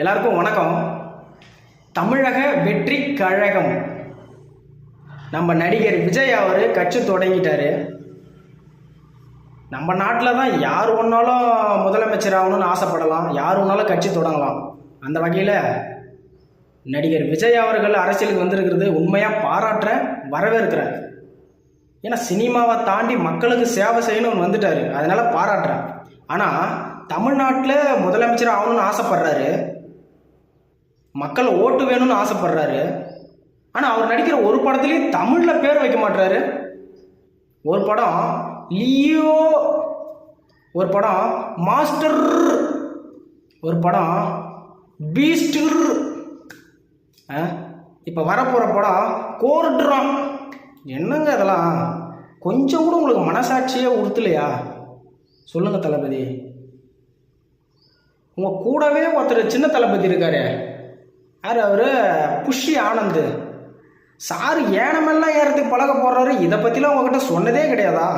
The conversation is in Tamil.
எல்லாருக்கும் வணக்கம். தமிழக வெற்றி கழகம். நம்ம நடிகர் விஜய் அவர் கட்சி தொடங்கிட்டாரு. நம்ம நாட்டில் தான் யார் ஒன்றாலும் முதலமைச்சர் ஆகணும்னு ஆசைப்படலாம். யார் ஒன்றாலும் கட்சி தொடங்கலாம். அந்த வகையில் நடிகர் விஜய் அவர்கள் அரசியலுக்கு வந்திருக்கிறது உண்மையாக பாராட்டுறேன் வரவேற்கிறேன் ஏன்னா சினிமாவை தாண்டி மக்களுக்கு சேவை செய்யணும்னு வந்துட்டார். அதனால் பாராட்டுறேன். ஆனால் தமிழ்நாட்டில் முதலமைச்சர் ஆகணும்னு ஆசைப்படுறாரு. மக்கள் ஓட்டு வேணும்னு ஆசைப்படுறாரு. ஆனால் அவர் நடிக்கிற ஒரு படத்துலேயும் தமிழில் பேர் வைக்க மாட்டுறாரு ஒரு படம் லியோ ஒரு படம் மாஸ்டர் ஒரு படம் பீஸ்டர் இப்போ வரப்போகிற படம் கோர்ட்ரம் என்னங்க அதெல்லாம் கொஞ்சம் கூட உங்களுக்கு மனசாட்சியே உறுத்தலையா? சொல்லுங்க தளபதி. உங்கள் கூடவே ஒருத்தர் சின்ன தளபதி இருக்காரு. யார் அவர்? புஷி ஆனந்த். சார் ஏனமெல்லாம் ஏறதுக்கு பழக போடுறாரு இதை பற்றிலாம் உங்ககிட்ட சொன்னதே கிடையாதா?